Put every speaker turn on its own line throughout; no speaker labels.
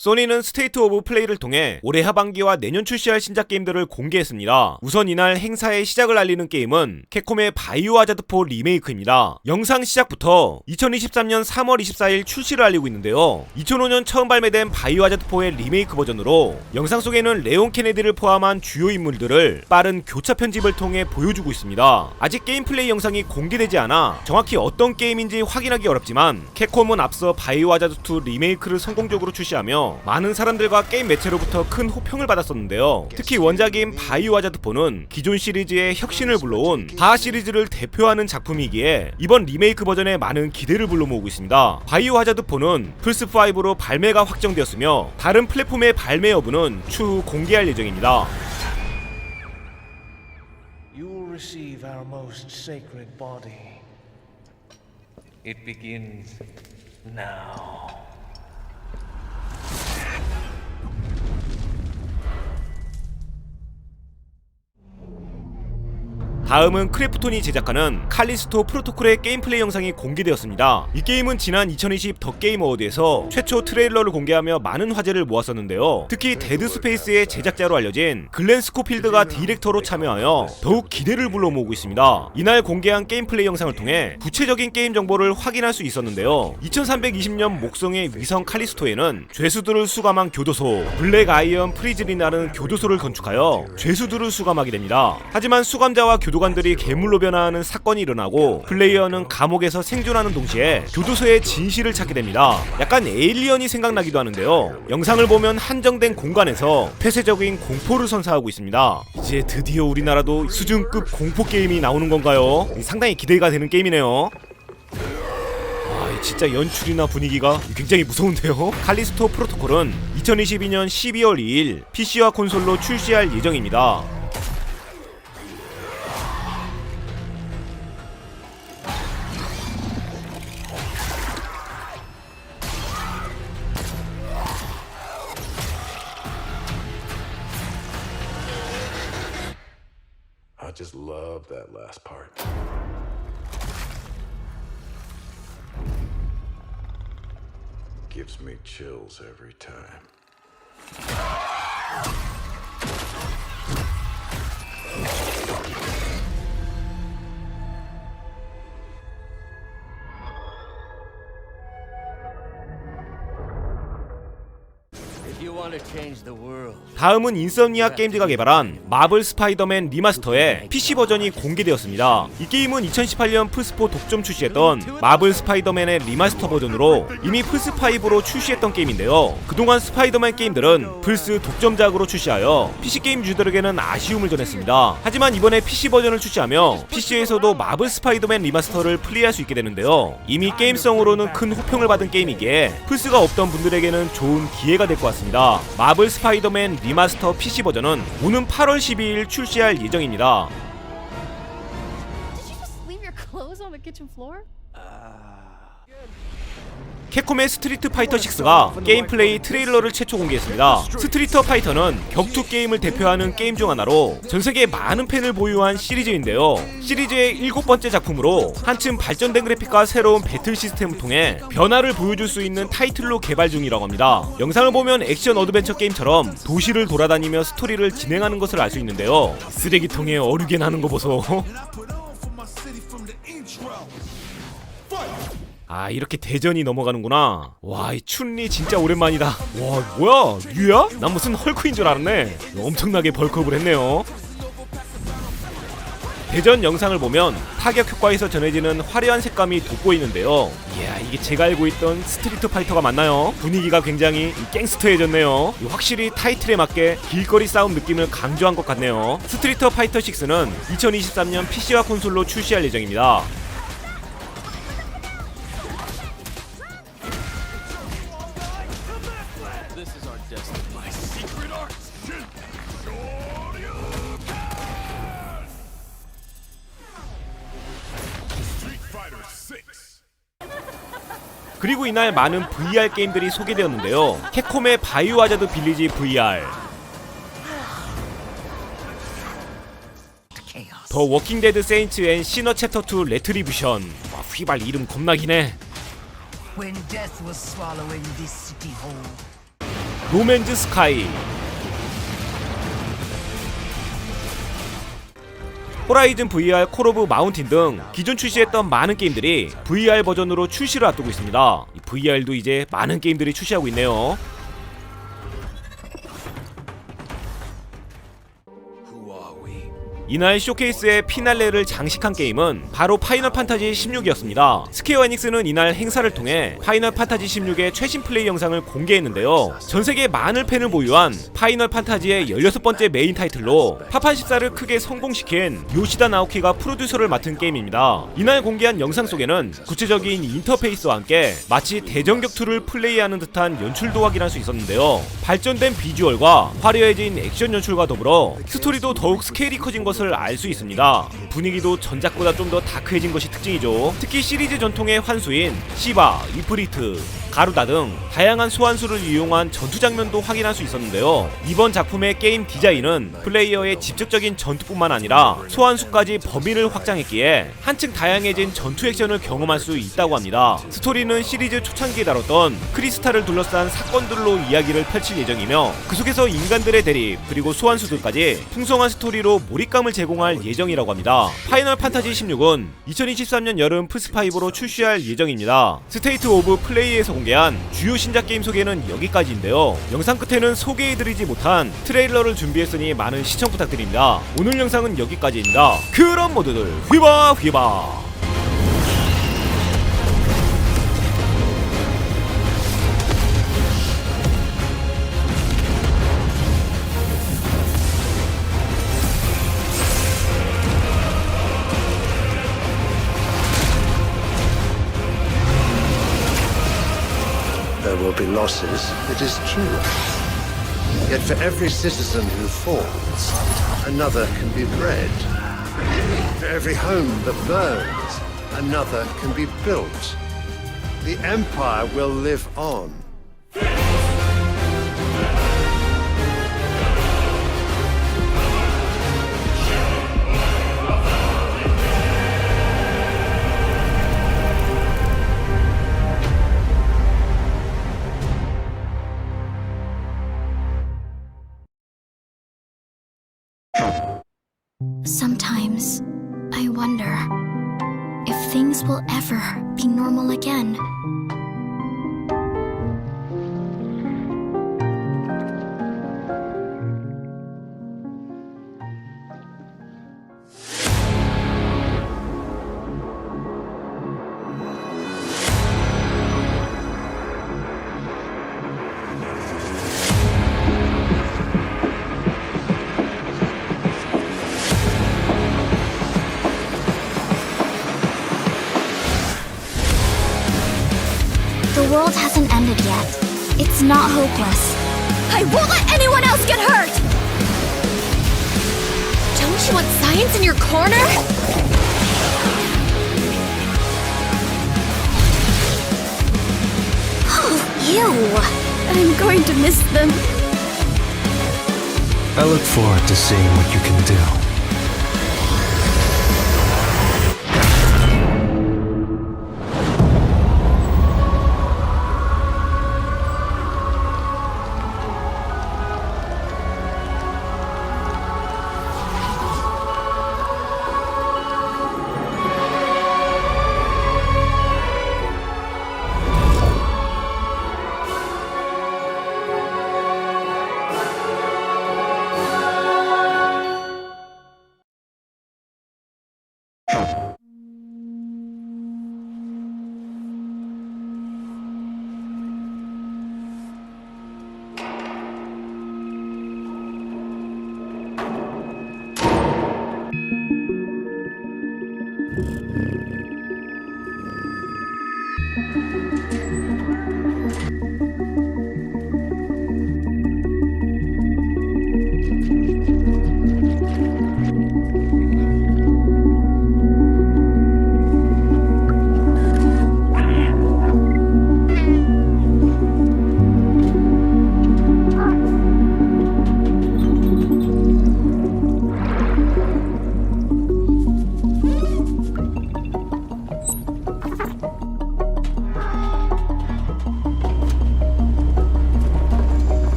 소니는 스테이트 오브 플레이를 통해 올해 하반기와 내년 출시할 신작 게임들을 공개했습니다. 우선 이날 행사의 시작을 알리는 게임은 캡콤의 바이오 하자드4 리메이크입니다. 영상 시작부터 2023년 3월 24일 출시를 알리고 있는데요. 2005년 처음 발매된 바이오 하자드4의 리메이크 버전으로 영상 속에는 레온 케네디를 포함한 주요 인물들을 빠른 교차 편집을 통해 보여주고 있습니다. 아직 게임 플레이 영상이 공개되지 않아 정확히 어떤 게임인지 확인하기 어렵지만 캡콤은 앞서 바이오 하자드2 리메이크를 성공적으로 출시하며 많은 사람들과 게임 매체로부터 큰 호평을 받았었는데요. 특히 원작인 바이오 하자드 4는 기존 시리즈의 혁신을 불러온 바하 시리즈를 대표하는 작품이기에 이번 리메이크 버전에 많은 기대를 불러모으고 있습니다. 바이오 하자드 4는 플스5로 발매가 확정되었으며 다른 플랫폼의 발매 여부는 추후 공개할 예정입니다.
It begins now.
다음은 크래프톤이 제작하는 칼리스토 프로토콜의 게임 플레이 영상이 공개되었습니다. 이 게임은 지난 2020 더 게임 어워드에서 최초 트레일러를 공개하며 많은 화제를 모았었는데요. 특히 데드 스페이스의 제작자로 알려진 글렌 스코필드가 디렉터로 참여하여 더욱 기대를 불러모으고 있습니다. 이날 공개한 게임 플레이 영상을 통해 구체적인 게임 정보를 확인할 수 있었는데요. 2320년 목성의 위성 칼리스토에는 죄수들을 수감한 교도소 블랙 아이언 프리즌이라는 교도소를 건축하여 죄수들을 수감하게 됩니다. 하지만 수감자와 교도 관들이 괴물로 변화하는 사건이 일어나고 플레이어는 감옥에서 생존하는 동시에 교도소의 진실을 찾게 됩니다. 약간 에일리언이 생각나기도 하는데요. 영상을 보면 한정된 공간에서 폐쇄적인 공포를 선사하고 있습니다. 이제 드디어 우리나라도 수준급 공포 게임이 나오는 건가요? 상당히 기대가 되는 게임이네요. 아, 이 진짜 연출이나 분위기가 굉장히 무서운데요. 칼리스토 프로토콜은 2022년 12월 2일 PC와 콘솔로 출시할 예정입니다.
Just love that last part. Gives me chills every time.
다음은 인썸니아 게임즈가 개발한 마블 스파이더맨 리마스터의 PC 버전이 공개되었습니다. 이 게임은 2018년 플스4 독점 출시했던 마블 스파이더맨의 리마스터 버전으로 이미 플스5로 출시했던 게임인데요. 그동안 스파이더맨 게임들은 플스 독점작으로 출시하여 PC 게임 유저들에게는 아쉬움을 전했습니다. 하지만 이번에 PC 버전을 출시하며 PC에서도 마블 스파이더맨 리마스터를 플레이할 수 있게 되는데요. 이미 게임성으로는 큰 호평을 받은 게임이기에 플스가 없던 분들에게는 좋은 기회가 될 것 같습니다. 마블 스파이더맨 리마스터 PC 버전은 오는 8월 12일 출시할 예정입니다.
Did you just leave your clothes on the kitchen floor?
캡콤의 스트리트 파이터 6가 게임 플레이 트레일러를 최초 공개했습니다. 스트리터 파이터는 격투 게임을 대표하는 게임 중 하나로 전 세계 많은 팬을 보유한 시리즈인데요. 시리즈의 일곱 번째 작품으로 한층 발전된 그래픽과 새로운 배틀 시스템을 통해 변화를 보여줄 수 있는 타이틀로 개발 중이라고 합니다. 영상을 보면 액션 어드벤처 게임처럼 도시를 돌아다니며 스토리를 진행하는 것을 알 수 있는데요. 쓰레기통에 어류게 나는 거 보소. 아 이렇게 대전이 넘어가는구나. 와 이 춘리 진짜 오랜만이다. 와 뭐야? 유야? 난 무슨 헐크인 줄 알았네. 엄청나게 벌크업을 했네요. 대전 영상을 보면 타격 효과에서 전해지는 화려한 색감이 돋보이는데요. 이야 이게 제가 알고 있던 스트리트 파이터가 맞나요? 분위기가 굉장히 갱스터해졌네요. 확실히 타이틀에 맞게 길거리 싸움 느낌을 강조한 것 같네요. 스트리트 파이터 6는 2023년 PC와 콘솔로 출시할 예정입니다
this is our destiny. My secret art.
그리고 이날 많은 VR 게임들이 소개되었는데요. 캡콤의 바이오 하자드 빌리지 VR, 더 워킹 데드 세인츠 앤 시너 챕터 2 레트리뷰션. 와, 휘발 이름 겁나긴 해.
when death was swallowing this city whole.
노맨즈 스카이 호라이즌 VR, 콜 오브 마운틴 등 기존 출시했던 많은 게임들이 VR 버전으로 출시를 앞두고 있습니다. 이 VR도 이제 많은 게임들이 출시하고 있네요. 이날 쇼케이스의 피날레를 장식한 게임은 바로 파이널 판타지 16이었습니다. 스퀘어 에닉스는 이날 행사를 통해 파이널 판타지 16의 최신 플레이 영상을 공개했는데요. 전 세계 많은 팬을 보유한 파이널 판타지의 16번째 메인 타이틀로 파판 14를 크게 성공시킨 요시다 나오키가 프로듀서를 맡은 게임입니다. 이날 공개한 영상 속에는 구체적인 인터페이스와 함께 마치 대전 격투를 플레이하는 듯한 연출도 확인할 수 있었는데요. 발전된 비주얼과 화려해진 액션 연출과 더불어 스토리도 더욱 스케일이 커진 것을 알 수 있습니다. 분위기도 전작보다 좀 더 다크해진 것이 특징이죠. 특히 시리즈 전통의 환수인 시바, 이프리트, 가루다 등 다양한 소환수를 이용한 전투 장면도 확인할 수 있었는데요. 이번 작품의 게임 디자인은 플레이어의 직접적인 전투뿐만 아니라 소환수까지 범위를 확장했기에 한층 다양해진 전투 액션을 경험할 수 있다고 합니다. 스토리는 시리즈 초창기에 다뤘던 크리스탈을 둘러싼 사건들로 이야기를 펼칠 예정이며 그 속에서 인간들의 대립 그리고 소환수들까지 풍성한 스토리로 몰입감을 제공할 예정이라고 합니다. 파이널 판타지 16은 2023년 여름 플스5로 출시할 예정입니다. 스테이트 오브 플레이에서 공개한 주요 신작 게임 소개는 여기까지인데요. 영상 끝에는 소개해드리지 못한 트레일러를 준비했으니 많은 시청 부탁드립니다. 오늘 영상은 여기까지입니다. 그럼 모두들 휘바 휘바!
Losses, it is true. Yet for every citizen who falls, another can be bred. For every home that burns, another can be built. The Empire will live on.
Sometimes I wonder if things will ever be normal again. Not hopeless. I won't let anyone else get hurt! Don't you want science in your corner? Oh, ew! I'm going to miss them.
I look forward to seeing what you can do. Oh.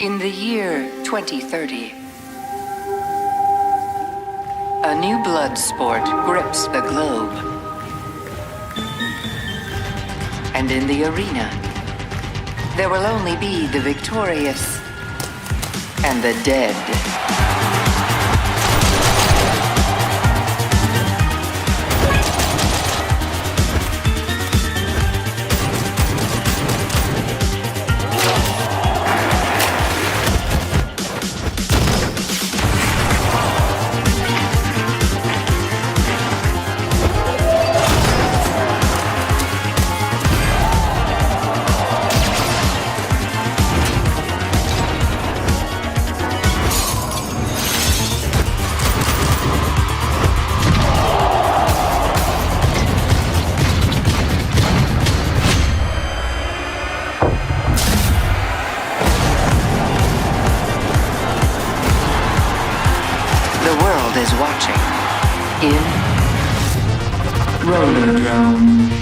In the year 2030, a new blood sport grips the globe. And in the arena, there will only be the victorious and the dead. is watching in Roller Drone.